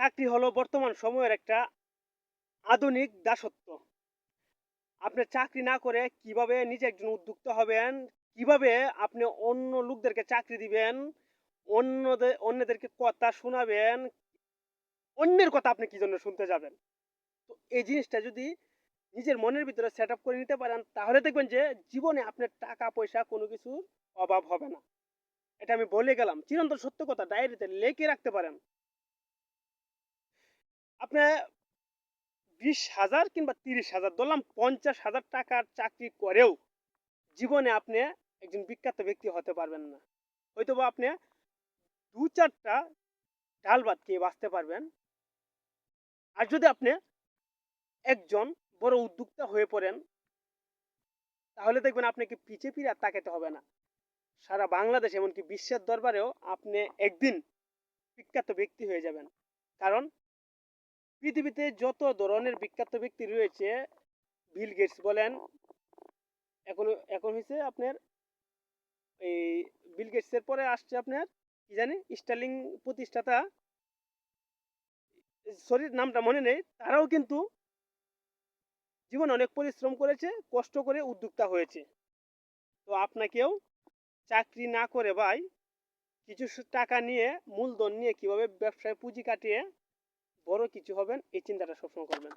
চাকরি হলো বর্তমান সময়ের একটা আধুনিক দাসত্ব। আপনি চাকরি না করে কীভাবে নিজে একজন উদ্যোক্তা হবেন, কীভাবে আপনি অন্য লোকদেরকে চাকরি দিবেন অন্যদের অন্যদেরকে কথা শোনাবেন, অন্যের কথা আপনি কি জন্য শুনতে যাবেন? তো এই জিনিসটা যদি নিজের মনের ভিতরে সেট আপ করে নিতে পারেন, তাহলে দেখবেন যে জীবনে আপনার টাকা, পয়সা কোনো কিছুর অভাব হবে না। এটা আমি বলে গেলাম। চিরন্তন সত্য কথা, ডায়েরিতে লেখে রাখতে পারেন। আপনি বিশ হাজার কিংবা তিরিশ হাজার ধরলাম পঞ্চাশ হাজার টাকার চাকরি করেও জীবনে আপনি একজন বিখ্যাত ব্যক্তি হতে পারবেন না। হয়তো বা আপনি দু চারটা ডাল ভাত খেয়ে বাঁচতে পারবেন। আর যদি আপনি একজন বড় উদ্যোক্তা হয়ে পড়েন, তাহলে দেখবেন আপনাকে পিছিয়ে ফিরে আর তাকাতে হবে না। সারা বাংলাদেশ এমনকি বিশ্বের দরবারেও আপনি একদিন বিখ্যাত ব্যক্তি হয়ে যাবেন। কারণ পৃথিবীতে যত ধরনের বিখ্যাত ব্যক্তি রয়েছে বিল গেটস বলেন, এখন এখন হয়েছে আপনার এই বিল গেটসের পরে আসছে আপনার কি জানি স্টার্লিং প্রতিষ্ঠাতা। শরীর নামটা মনে নেই। তারাও কিন্তু জীবন অনেক পরিশ্রম করেছে, কষ্ট করে উদ্যোক্তা হয়েছে। তো আপনাকেও চাকরি না করে ভাই, কিছু টাকা নিয়ে, মূলধন নিয়ে কীভাবে ব্যবসায় পুঁজি কাটিয়ে বড় কিছু হবেন এই চিন্তাটা সবসময় করবেন।